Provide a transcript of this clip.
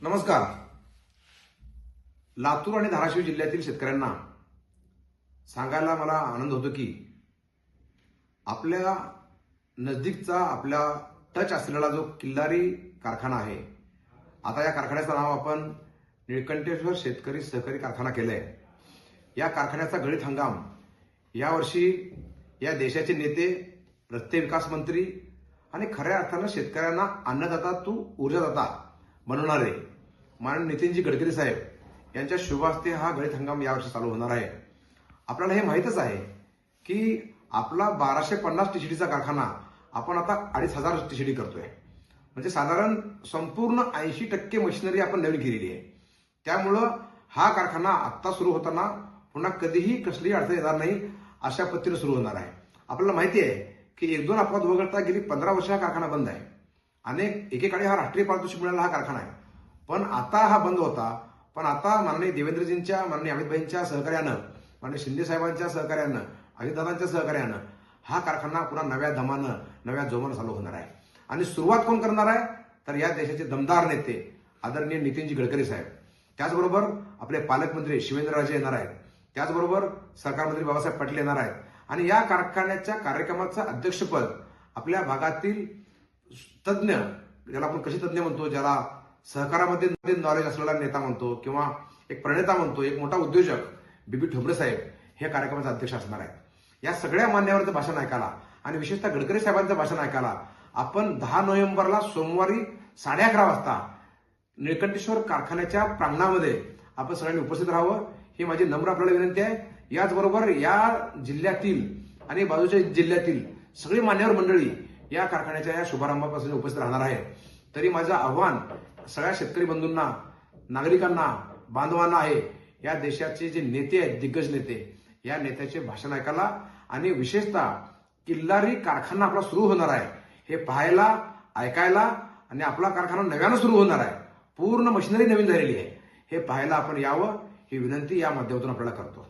नमस्कार. लातूर आणि धाराशिव जिल्ह्यातील शेतकऱ्यांना सांगायला मला आनंद होतो की आपल्या नजदीकचा आपला टच असलेला जो किल्लारी कारखाना आहे आता या कारखान्याचं नाव आपण निळकंठेश्वर शेतकरी सहकारी कारखाना केलंय. या कारखान्याचा गळीत हंगाम यावर्षी या देशाचे नेते रस्ते विकास मंत्री आणि खऱ्या अर्थानं शेतकऱ्यांना अन्नदाता तू ऊर्जादाता बनवणारे माननीय नितीनजी गडकरी साहेब यांच्या शुभास्ते हा गळीत हंगाम यावर्षी चालू होणार आहे. आपल्याला हे माहीतच आहे की आपला बाराशे पन्नास टीसीडीचा कारखाना आपण आता अडीच हजार टीसीडी करतोय. म्हणजे साधारण संपूर्ण ऐंशी टक्के मशिनरी आपण नवीन केलेली आहे. त्यामुळं हा कारखाना आत्ता सुरू होताना पुन्हा कधीही कसलीही अडचण येणार नाही अशा पद्धतीने सुरू होणार आहे. आपल्याला माहिती आहे की एक दोन अपघात वगळता गेली पंधरा वर्ष हा कारखाना बंद आहे. अनेक एकेकाळी हा राष्ट्रीय पारितोषिक मिळाला हा कारखाना आहे. पण आता हा बंद होता. पण आता माननीय देवेंद्रजींच्या माननीय अमितभाईंच्या सहकार्यानं माननीय शिंदे साहेबांच्या सहकार्यानं अजितदादांच्या सहकार्यानं हा कारखाना पुन्हा नव्या दमानं नव्या जोमानं चालू होणार आहे. आणि सुरुवात कोण करणार आहे? तर या देशाचे दमदार नेते आदरणीय नितीनजी गडकरी साहेब. त्याचबरोबर आपले पालकमंत्री शिवेंद्रराजे येणार आहेत. त्याचबरोबर सरकारमंत्री बाबासाहेब पाटील येणार आहेत. आणि या कारखान्याच्या कार्यक्रमाचं अध्यक्षपद आपल्या भागातील तज्ज्ञ ज्याला आपण कशी तज्ज्ञ म्हणतो ज्याला सहकारामध्ये नॉलेज असलेला नेता म्हणतो किंवा एक प्रणेता म्हणतो एक मोठा उद्योजक बीबी ठोबरे साहेब हे कार्यक्रमाचे अध्यक्ष असणार आहेत. या सगळ्या मान्यवरांचं भाषण ऐकायला आणि विशेषतः गडकरी साहेबांचं भाषण ऐकायला आपण दहा नोव्हेंबरला सोमवारी साडे अकरा वाजता निळकंठेश्वर कारखान्याच्या प्रांगणामध्ये आपण सगळ्यांनी उपस्थित राहावं ही माझी नम्र आपल्याला विनंती आहे. याचबरोबर या जिल्ह्यातील आणि बाजूच्या जिल्ह्यातील सगळी मान्यवर मंडळी या कारखान्याच्या या शुभारंभापासून उपस्थित राहणार आहे तरी माझं आव्हान सगळ्या शेतकरी बंधूंना नागरिकांना बांधवांना आहे या देशाचे जे नेते आहेत दिग्गज नेते या नेत्याचे भाषण ऐकायला आणि विशेषतः किल्लारी कारखाना आपला सुरू होणार आहे हे पाहायला ऐकायला आणि आपला कारखाना नव्यानं सुरू होणार आहे. पूर्ण मशिनरी नवीन झालेली आहे. हे पाहायला आपण यावं ही विनंती या माध्यमातून आपल्याला करतो.